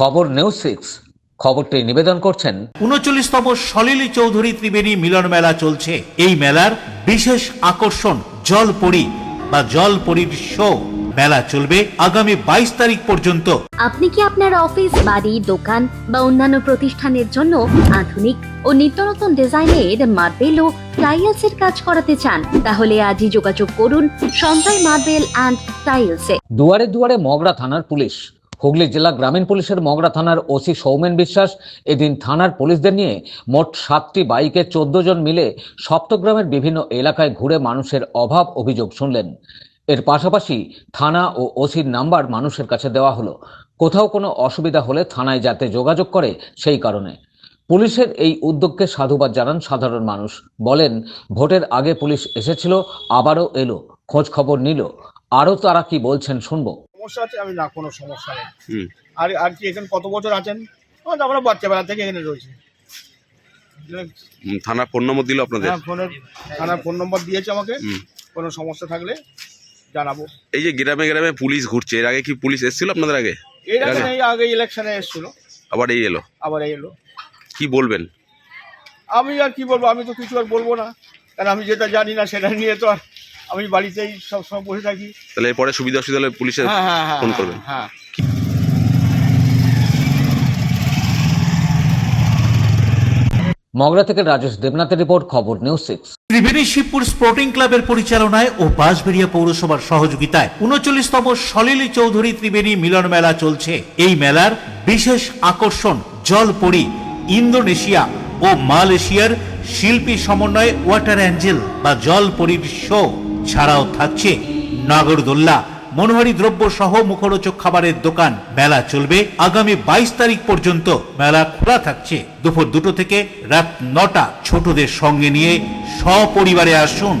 খবর news six. খবরটি নিবেদন করছেন উনচল্লিশতম সলিলি চৌধুরী ত্রিবেণী মিলন মেলা চলছে। এই মেলার বিশেষ আকর্ষণ জলপরি বা জলপরীর শো মেলা চলবে আগামী বাইশ তারিখ পর্যন্ত। আপনি কি আপনার অফিস বাড়ি দোকান বা অন্যান্য প্রতিষ্ঠানের জন্য আধুনিক ও নিত্য নতুন ডিজাইনের মার্বেল ও টাইলস এর কাজ করাতে চান? তাহলে আজই যোগাযোগ করুন সঞ্জয় মার্বেল অ্যান্ড টাইলসে। দুয়ারে দুয়ারে মগরা থানার পুলিশ। হুগলি জেলা গ্রামীণ পুলিশের মগরা থানার ওসি সৌমেন বিশ্বাস এদিন থানার পুলিশদের নিয়ে মোট সাতটি বাইকে চোদ্দ জন মিলে সপ্তগ্রামের বিভিন্ন এলাকায় ঘুরে মানুষের অভাব অভিযোগ শুনলেন। এর পাশাপাশি থানা ও ওসির নাম্বার মানুষের কাছে দেওয়া হলো। কোথাও কোনো অসুবিধা হলে থানায় যাতে যোগাযোগ করে সেই কারণে। পুলিশের এই উদ্যোগকে সাধুবাদ জানান সাধারণ মানুষ। বলেন, ভোটের আগে পুলিশ এসেছিল, আবারও এলো, খোঁজ খবর নিল। আরও তারা কি বলছেন শুনব। সমস্যা আছে আমি না কোনো সমস্যা নেই। আর আর কি এখানে কত বছর আছেন? আমরা বাচ্চাবেলা থেকে এখানে রয়েছি। থানার ফোন নম্বর দিল আপনাদের? হ্যাঁ ফোনের থানার ফোন নম্বর দিয়েছে আমাকে। কোনো সমস্যা থাকলে জানাব। এই যে গ্রামে গ্রামে পুলিশ ঘুরছে এর আগে কি পুলিশ এসেছিল আপনাদের আগে? এর আগে? এই আগে? ইলেকশনে এসেছিল। আবার এই এলো? আবার এই এলো। কি বলবেন? আমি আর কি বলব আমি তো কিছু আর বলব না। কারণ আমি যেটা জানি না সেটা নিয়ে তো আর আমি বাড়িতেই সবসময় বসে থাকি। তাহলে এরপরে সুবিধা অসুবিধা হলে পুলিশে হ্যাঁ হ্যাঁ হ্যাঁ ফোন করবেন। হ্যাঁ মগরা থেকে রাজেশ দেবনাথের রিপোর্ট খবর news six. Tribeni Shibpur sporting ক্লাবের পরিচালনায় ও বাঁশবেড়িয়া পৌরসভার সহযোগিতায় উনচল্লিশতম সলিলি চৌধুরী ত্রিবেণী মিলন মেলা চলছে। এই মেলার বিশেষ আকর্ষণ জলপরি ইন্দোনেশিয়া ও মালয়েশিয়ার শিল্পী সমন্বয়ে ওয়াটার অ্যাঞ্জেল বা জলপরীর শো। ছাড়াও থাকছে নাগরদোল্লা, মনোহারি দ্রব্য সহ মুখরোচক খাবারের দোকান। মেলা চলবে। আগামী বাইশ তারিখ পর্যন্ত মেলা খোলা থাকছে। দুপুর দুটো থেকে রাত নটা। ছোটদের সঙ্গে নিয়ে সপরিবারে আসুন।